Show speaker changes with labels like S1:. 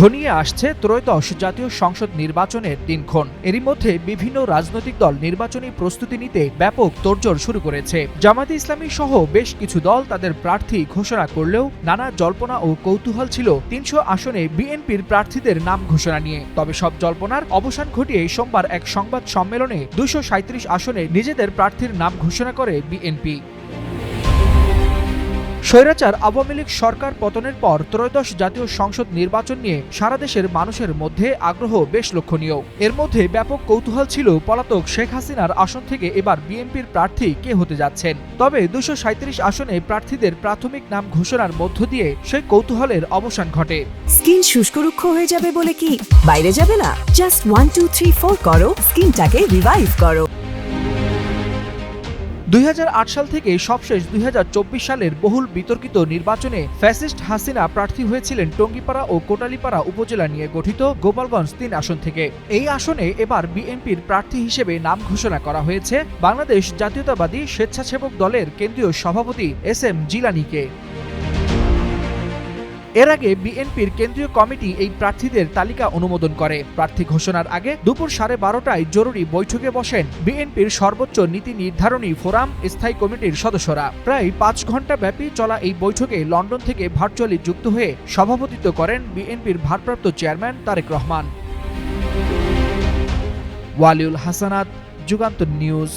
S1: ঘনিয়ে আসছে ত্রয়োদশ জাতীয় সংসদ নির্বাচনের দিনক্ষণ। এরই মধ্যে বিভিন্ন রাজনৈতিক দল নির্বাচনী প্রস্তুতি নিতে ব্যাপক তোড়জোড় শুরু করেছে। জামায়াতে ইসলামী সহ বেশ কিছু দল তাদের প্রার্থী ঘোষণা করলেও নানা জল্পনা ও কৌতূহল ছিল তিনশো আসনে বিএনপির প্রার্থীদের নাম ঘোষণা নিয়ে। তবে সব জল্পনার অবসান ঘটিয়ে সোমবার এক সংবাদ সম্মেলনে দুশো আসনে নিজেদের প্রার্থীর নাম ঘোষণা করে বিএনপি। স্বৈরাচার আওয়ামী লীগ সরকার পতনের পর ত্রয়োদশ জাতীয় সংসদ নির্বাচন নিয়ে সারা দেশের মানুষের মধ্যে আগ্রহ বেশ লক্ষণীয়। এর মধ্যে ব্যাপক কৌতূহল ছিল পলাতক শেখ হাসিনার আসন থেকে এবার বিএনপির প্রার্থী কে হতে যাচ্ছেন। তবে দুশো আসনে প্রার্থীদের প্রাথমিক নাম ঘোষণার মধ্য দিয়ে সেই কৌতূহলের অবসান ঘটে।
S2: স্কিন শুষ্ক রুক্ষ হয়ে যাবে বলে কি? বাইরে যাবে না? Just one, two, three, four করো। স্কিনটাকে রিভাইভ করো।
S1: দুই হাজার আট সাল থেকে সবশেষ দুই হাজার চব্বিশ সালের বহুল বিতর্কিত নির্বাচনে ফ্যাসিস্ট হাসিনা প্রার্থী হয়েছিলেন টঙ্গিপাড়া ও কোটালীপাড়া উপজেলা নিয়ে গঠিত গোপালগঞ্জ তিন আসন থেকে। এই আসনে এবার বিএনপির প্রার্থী হিসেবে নাম ঘোষণা করা হয়েছে বাংলাদেশ জাতীয়তাবাদী স্বেচ্ছাসেবক দলের কেন্দ্রীয় সভাপতি এস এম জিলানিকে। এর আগে বিএনপির কেন্দ্রীয় কমিটি এই প্রার্থীদের তালিকা অনুমোদন করে। প্রার্থী ঘোষণার আগে দুপুর সাড়ে বারোটায় জরুরি বৈঠকে বসেন বিএনপির সর্বোচ্চ নীতি নির্ধারণী ফোরাম স্থায়ী কমিটির সদস্যরা। প্রায় পাঁচ ঘণ্টা ব্যাপী চলা এই বৈঠকে লন্ডন থেকে ভার্চুয়ালি যুক্ত হয়ে সভাপতিত্ব করেন বিএনপির ভারপ্রাপ্ত চেয়ারম্যান তারেক রহমান। ওয়ালিউল হাসানাত, যুগান্তর নিউজ।